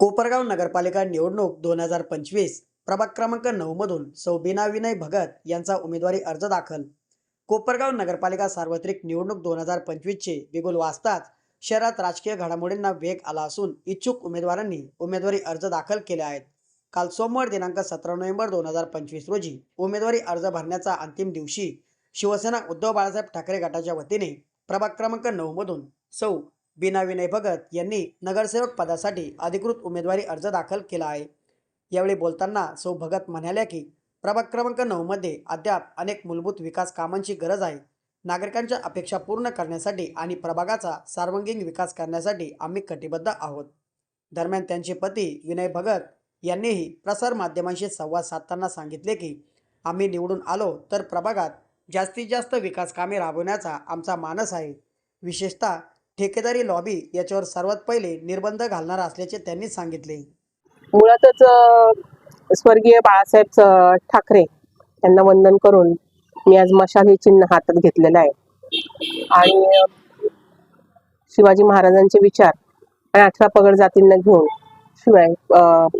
कोपरगाव नगरपालिका निवडणूक दोन हजार पंचवीस प्रभाग क्रमांक नऊ मधून सौ बीना विनय भगत यांचा उमेदवारी अर्ज दाखल. कोपरगाव नगरपालिका सार्वत्रिक निवडणूक दोन हजार पंचवीसचे बिगुल वाजताच शहरात राजकीय घडामोडींना वेग आला असून इच्छुक उमेदवारांनी उमेदवारी अर्ज दाखल केले आहेत. काल सोमवार दिनांक सतरा नोव्हेंबर दोन हजार पंचवीस रोजी उमेदवारी अर्ज भरण्याचा अंतिम दिवशी शिवसेना उद्धव बाळासाहेब ठाकरे गटाच्या वतीने प्रभाग क्रमांक नऊ मधून सौ बिना विनय भगत यांनी नगरसेवक पदासाठी अधिकृत उमेदवारी अर्ज दाखल केला आहे. यावेळी बोलताना सौ भगत म्हणाल्या की प्रभाग क्रमांक नऊमध्ये अद्याप अनेक मूलभूत विकास कामांची गरज आहे. नागरिकांच्या अपेक्षा पूर्ण करण्यासाठी आणि प्रभागाचा सर्वांगीण विकास करण्यासाठी आम्ही कटिबद्ध आहोत. दरम्यान त्यांचे पती विनय भगत यांनीही प्रसार माध्यमांशी संवाद साधताना सांगितले की आम्ही निवडून आलो तर प्रभागात जास्तीत जास्त विकास कामे राबवण्याचा आमचा मानस आहे. विशेषतः ठेकेदारी लॉबी याच्यावर सर्वात पहिले निर्बंध घालणार असल्याचे त्यांनी सांगितले. मुळातच स्वर्गीय बाळासाहेब ठाकरे यांना वंदन करून मी आज मशाल हे चिन्ह हातात घेतलेलं आहे. आणि शिवाजी महाराजांचे विचार आणि अठरा पगड जातींना घेऊन शिवाय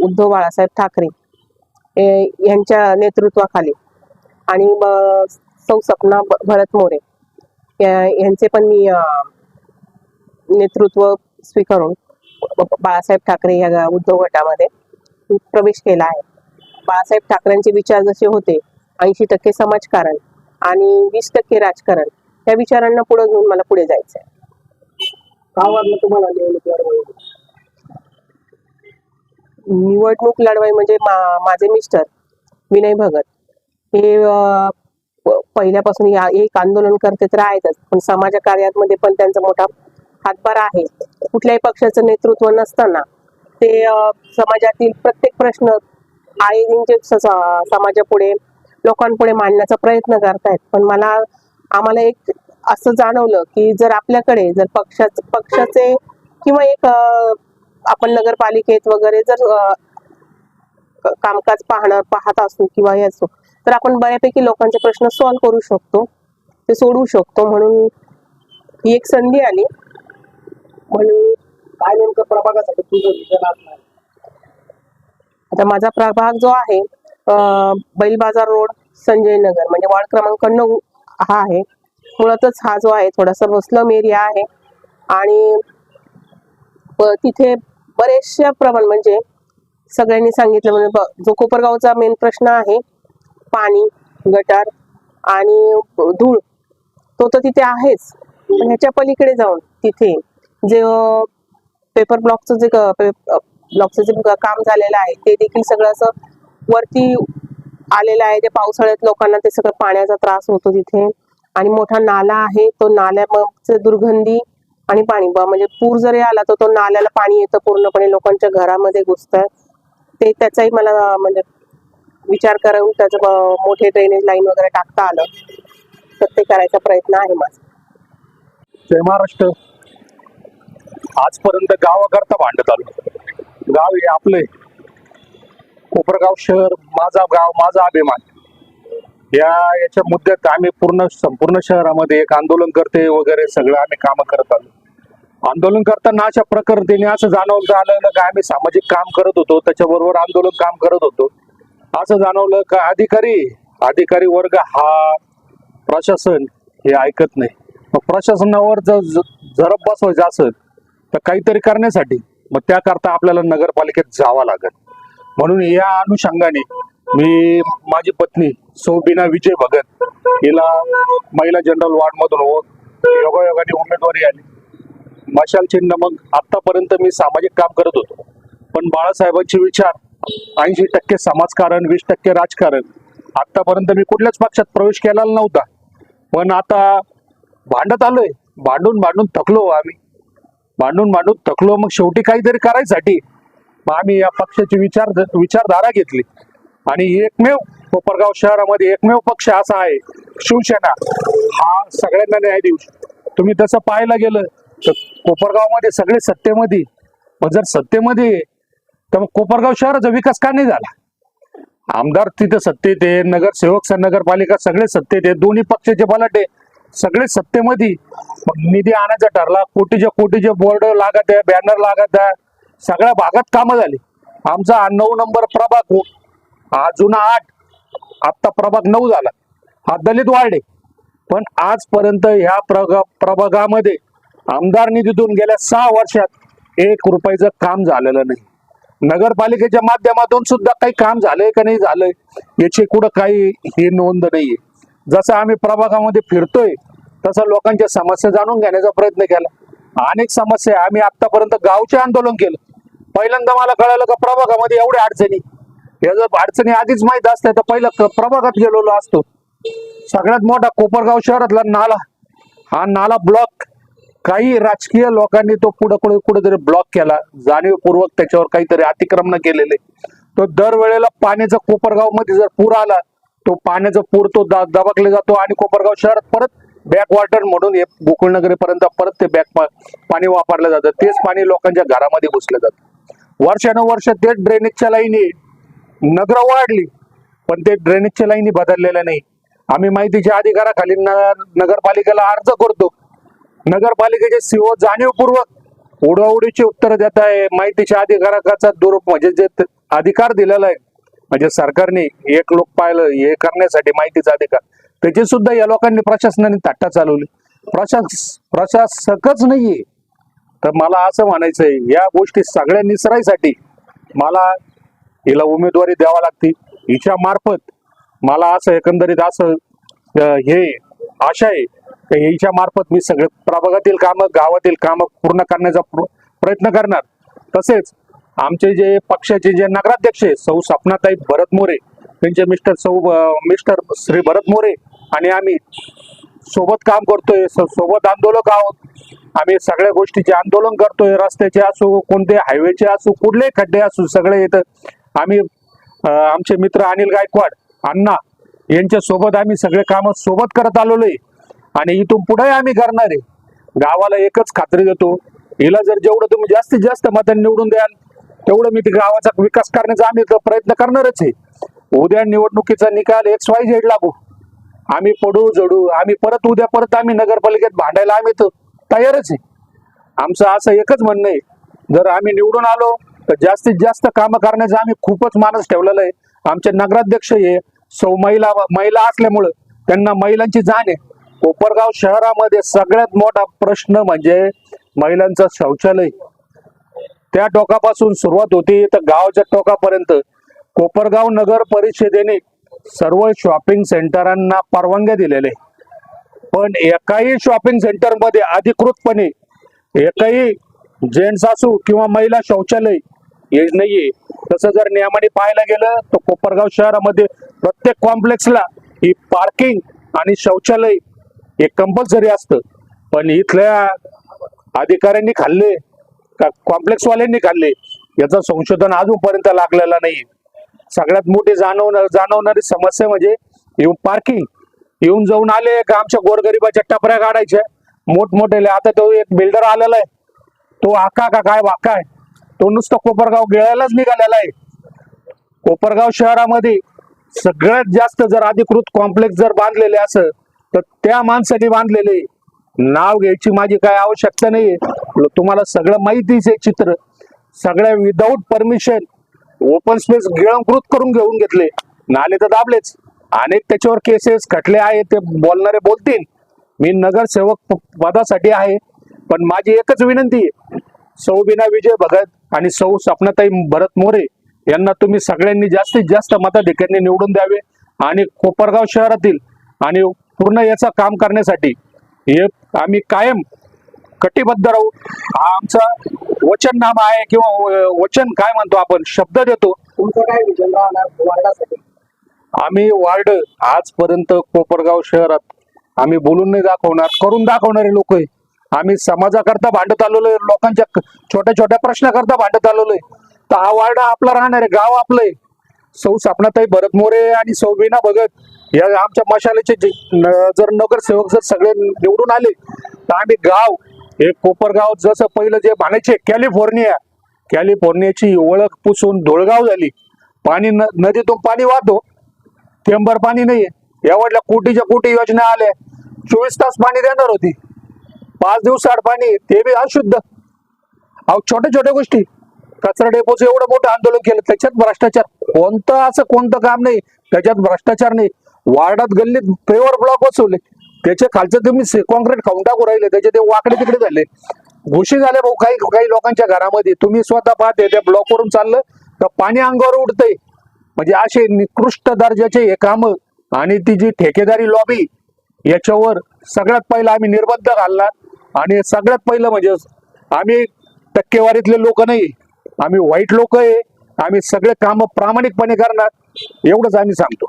उद्धव बाळासाहेब ठाकरे हे- यांच्या नेतृत्वाखाली आणि सौ सपना भरत मोरे यांचे पण मी नेतृत्व स्वीकारून बाळासाहेब ठाकरे या उद्धव गटामध्ये प्रवेश केला आहे. बाळासाहेब ठाकरेंचे विचार जसे होते ऐंशी टक्के समाजकारण आणि वीस टक्के राजकारण त्या विचारांना पुढे घेऊन मला पुढे जायचं आहे का वाटलं तुम्हाला निवडणूक निवडणूक लढवाई म्हणजे माझे मिस्टर विनय भगत हे पहिल्यापासून या- एक आंदोलन करते तर आहेतच पण समाज कार्यामध्ये पण त्यांचा मोठा हातभार आहे कुठल्याही पक्षाचं नेतृत्व नसताना ते समाजातील प्रत्येक प्रश्न आईंचे म्हणजे समाजापुढे लोकांपुढे मांडण्याचा प्रयत्न करतायत. पण मला आम्हाला एक असं जाणवलं की जर आपल्याकडे जर पक्षाच पक्षाचे किंवा एक आपण नगरपालिकेत वगैरे जर कामकाज पाहणं पाहत असू किंवा हे असो तर आपण बऱ्यापैकी लोकांचे प्रश्न सॉल्व्ह करू शकतो ते सोडवू शकतो म्हणून ही एक संधी आली. म्हणून काय नेमकं प्रभागासाठी तुझं विजन असणार आता माझा प्रभाग जो आहे बैल बाजार रोड संजय नगर. म्हणजे वार्ड क्रमांक नऊ हा आहे. मुळातच हा जो आहे थोडासा मुस्लम एरिया आहे. आणि तिथे बरेचशा प्रमाण म्हणजे सगळ्यांनी सांगितलं म्हणजे जो कोपरगावचा मेन प्रश्न आहे पाणी गटार आणि धूळ तो तर तिथे आहेच. पण ह्याच्या पलीकडे जाऊन तिथे जे पेपर ब्लॉकचं जे ब्लॉकचं जे काम झालेलं आहे ते देखील सगळं असं वरती आलेलं आहे. ते पावसाळ्यात लोकांना ते सगळं पाण्याचा त्रास होतो तिथे. आणि मोठा नाला आहे तो नाल्याचे दुर्गंधी आणि पाणी. म्हणजे पूर जरी आला तर तो नाल्याला पाणी येतं पूर्णपणे लोकांच्या घरामध्ये घुसतं ते त्याचाही मला म्हणजे विचार करून त्याचं मोठे ड्रेनेज लाईन वगैरे टाकता आलं. तर ते करायचा प्रयत्न आहे माझा. जय महाराष्ट्र. आजपर्यंत गावाकरता भांडत आलो गाव हे आपले कोपरगाव शहर माझा गाव माझा अभिमान. या याच्या मुद्द्यात आम्ही पूर्ण संपूर्ण शहरामध्ये एक आंदोलन करते वगैरे सगळं आम्ही कामं करत आलो. आंदोलन करताना अशा प्रकारतेने असं जाणवलं आलं का आम्ही सामाजिक काम करत होतो त्याच्याबरोबर आंदोलन काम करत होतो. असं जाणवलं का अधिकारी अधिकारी वर्ग हा प्रशासन हे ऐकत नाही. मग प्रशासनावर जर ज- जरब बसवायचं असेल तर काहीतरी करण्यासाठी मग त्याकरता आपल्याला नगरपालिकेत जावं लागत म्हणून या अनुषंगाने मी माझी पत्नी सौबिना विजय भगत हिला महिला जनरल वार्ड मधून हो योगायोगाने उमेदवारी आली. मशाल चिन्ह मग आतापर्यंत मी सामाजिक काम करत होतो. पण बाळासाहेबांचे विचार ऐंशी टक्के समाजकारण वीस टक्के राजकारण आतापर्यंत मी कुठल्याच पक्षात प्रवेश केलेला नव्हता. पण आता भांडत आलोय. भांडून भांडून थकलो हो आम्ही. मांडून मांडून थकलो मग शेवटी काहीतरी करायसाठी मग आम्ही या पक्षाची विचार विचारधारा घेतली. आणि एकमेव कोपरगाव शहरामध्ये एकमेव पक्ष असा आहे शिवसेना. हा सगळ्यांना न्याय देऊ तुम्ही तसं पाहायला गेलं तर कोपरगावमध्ये सगळे सत्तेमध्ये मग जर सत्तेमध्ये तर मग कोपरगाव शहराचा विकास का नाही झाला? आमदार तिथे सत्तेत आहे नगरसेवक नगरपालिका सगळे सत्तेत आहे दोन्ही पक्षाचे बलाटे सगळे सत्तेमध्ये. निधी आणायचा ठरला. कोटीच्या कोटीचे बोर्ड लागत आहे बॅनर लागत आहे. सगळ्या भागात कामं झाली. आमचा नऊ नंबर प्रभाग हो. हा जुना आठ. आत्ता प्रभाग नऊ झाला. हा दलित वाढले पण आजपर्यंत ह्या प्रगा प्रभागामध्ये आमदार निधीतून गेल्या सहा वर्षात एक रुपयाचं काम झालेलं नाही. नगरपालिकेच्या माध्यमातून सुद्धा काही काम झालंय का नाही झालंय याची कुठं काही ही नोंद नाहीये. जसं आम्ही प्रभागामध्ये फिरतोय तसं लोकांच्या समस्या जाणून घेण्याचा प्रयत्न केला. अनेक समस्या आम्ही आतापर्यंत गावचे आंदोलन केलं. पहिल्यांदा मला कळालं का प्रभागामध्ये एवढ्या अडचणी. या जर अडचणी आधीच माहीत असत्या तर पहिलं प्रभागात गेलेलो असतो. सगळ्यात मोठा कोपरगाव शहरातला नाला. हा नाला ब्लॉक काही राजकीय लोकांनी तो पुढे पुढे कुठेतरी ब्लॉक केला. जाणीवपूर्वक त्याच्यावर काहीतरी अतिक्रमण केलेले. तो दरवेळेला पाण्याचा कोपरगावमध्ये जर पूर आला तो पाण्याचा पूर तो दबकला जातो आणि कोपरगाव शहरात परत बॅकवॉटर म्हणून हे गोकुळनगरीपर्यंत परत ते बॅक पाणी वापरलं जातं. तेच पाणी लोकांच्या घरामध्ये घुसलं जातं. वर्षानुवर्ष ते ड्रेनेजच्या लाईनी नगर वाढली पण ते ड्रेनेजच्या लाईनी बदललेल्या नाही. आम्ही माहितीच्या अधिकाराखाली नगरपालिकेला अर्ज करतो. नगरपालिकेचे सीओ जाणीवपूर्वक उडवाउडीची उत्तर देत आहे माहितीच्या अधिकाराचा दुरुप म्हणजे जे अधिकार दिलेला आहे म्हणजे सरकारने एक लोक पाहिलं हे करण्यासाठी माहितीचा अधिकार त्याची सुद्धा या लोकांनी प्रशासनाने ताट्टा चालवली. प्रशास प्रशासकच नाहीये. तर मला असं म्हणायचंय या गोष्टी सगळ्या निसरायसाठी मला हिला उमेदवारी द्यावा लागते. हिच्या मार्फत मला असं एकंदरीत असं हे आशा आहे की हिच्या मार्फत मी सगळे प्रभागातील कामं गावातील कामं पूर्ण करण्याचा प्रयत्न करणार. तसेच आमचे जे पक्षाचे जे नगराध्यक्ष आहे सौ सपनाताई भरत मोरे त्यांचे मिस्टर सौ मिस्टर श्री भरत मोरे आणि आम्ही सोबत काम करतोय स- सोबत आंदोलक आहोत. आम्ही सगळ्या गोष्टीचे आंदोलन करतोय रस्त्याचे असो कोणते हायवेचे असो कुठले खड्डे असो सगळे येतं आम्ही आमचे मित्र अनिल गायकवाड अण्णा यांच्या सोबत आम्ही सगळे काम सोबत करत आलेलो आहे आणि इथून पुढे आम्ही करणार आहे. गावाला एकच खात्री देतो. हिला जर जेवढं तुम्ही जास्तीत जास्त मतांनी निवडून द्याल तेवढं मी ते गावाचा विकास करण्याचा आम्ही प्रयत्न करणारच आहे. उद्या निवडणुकीचा निकाल एक्स वाय झेड लागू. आम्ही पडू जडू आम्ही परत उद्या परत आम्ही नगरपालिकेत भांडायला आम्ही तयारच आहे. आमचं असं एकच म्हणणं आहे. जर आम्ही निवडून आलो तर जास्तीत जास्त कामं करण्याचा आम्ही खूपच मानस ठेवलेला आहे. आमचे नगराध्यक्ष हे सौ महिला महिला असल्यामुळं त्यांना महिलांची जाण आहे. कोपरगाव शहरामध्ये सगळ्यात मोठा प्रश्न म्हणजे महिलांचं शौचालय. त्या टोकापासून सुरुवात होती. तर गावच्या टोकापर्यंत कोपरगाव नगर परिषदेने सर्व शॉपिंग सेंटरांना परवानग्या दिलेले. पण एकाही शॉपिंग सेंटरमध्ये अधिकृतपणे एकही जेंट्स असू किंवा महिला शौचालय हे नाहीये. तसं जर नियमाने पाहायला गेलं तर कोपरगाव शहरामध्ये प्रत्येक कॉम्प्लेक्सला ही पार्किंग आणि शौचालय हे कंपल्सरी असतं. पण इथल्या अधिकाऱ्यांनी खाल्ले. कॉम्प्लेक्सवाल्यांनी खाल्ले याचं संशोधन अजूनपर्यंत लागलेलं नाही सगळ्यात मोठी जाणवणार जाणवणारी समस्या म्हणजे येऊन पार्किंग येऊन जाऊन आले का आमच्या गोरगरिबाच्या टपऱ्या काढायच्या मोठमोठे आता तो एक बिल्डर आलेला आहे. तो आका का काय वाका आहे तो नुसतं कोपरगाव गिळायलाच निघालेला आहे. कोपरगाव शहरामध्ये सगळ्यात जास्त जर अधिकृत कॉम्प्लेक्स जर बांधलेले असं तर त्या माणसाने बांधलेले. नाव घ्यायची माझी काय आवश्यकता नाही तुम्हाला सगळं माहितीच आहे चित्र. सगळ्या विदाऊट परमिशन ओपन स्पेस गिळंकृत करून घेऊन घेतले. नाले तर दाबलेच. अनेक त्याच्यावर केसेस खटले आहेत ते बोलणारे बोलतील. मी नगरसेवक पदासाठी आहे पण माझी एकच विनंती आहे. सौ बिना विजय भगत आणि सौ सपनाताई भरत मोरे यांना तुम्ही सगळ्यांनी जास्तीत जास्त मताधिक्यांनी निवडून द्यावे आणि कोपरगाव शहरातील आणि पूर्ण याचं काम करण्यासाठी. हे आम्ही कायम कटिबद्ध राहू. हा आमचा वचननामा आहे किंवा वचन काय म्हणतो आपण? शब्द देतो. तुमचं काय विजन राहणार वार्डासाठी? आम्ही वार्ड आजपर्यंत कोपरगाव शहरात आम्ही बोलून नाही दाखवणार करून दाखवणारे लोक आहे. आम्ही समाजाकरता भांडत आलेलो आहे लोकांच्या छोट्या छोट्या प्रश्नाकरता भांडत आलेलो आहे. तर हा वार्ड आपला राहणार आहे गाव आपलं आहे. सौ सपनाताई भरत मोरे आणि सौ बीना भगत या आमच्या मशालेचे जर नगरसेवक जर सगळे निवडून आले तर आम्ही गाव हे कोपरगाव जसं पहिलं जे म्हणायचे कॅलिफोर्निया. कॅलिफोर्नियाची ओळख पुसून धुळगाव झाली. पाणी न- नदीतून पाणी वाहतो. थेंबर पाणी नाहीये. यावडल्या कोटीच्या कोटी योजना आल्या. चोवीस तास पाणी देणार होती. पाच दिवसाआड पाणी ते बी अशुद्ध. अहो छोट्या छोट्या गोष्टी. कचरा डेपोचं एवढं मोठं आंदोलन केलं त्याच्यात भ्रष्टाचार. कोणतं असं कोणतं काम नाही त्याच्यात भ्रष्टाचार नाही. वार्डात गल्लीत पेवर ब्लॉक बसवले. त्याच्या खालचं तुम्ही कॉन्क्रीट खाऊन टाकू राहिले त्याचे ते वाकडे तिकडे झाले. घुशी झाले भाऊ काही काही लोकांच्या घरामध्ये. तुम्ही स्वतः पाहते त्या ब्लॉकवरून चाललं तर पाणी अंगावर उडतंय. म्हणजे असे निकृष्ट दर्जाचे हे काम आणि ती जी ठेकेदारी लॉबी याच्यावर सगळ्यात पहिलं आम्ही निर्बंध घालणार. आणि सगळ्यात पहिलं म्हणजे आम्ही टक्केवारीतले लोक नाही आम्ही वाईट लोक आहे. आम्ही सगळे काम प्रामाणिकपणे करणार एवढंच आम्ही सांगतो.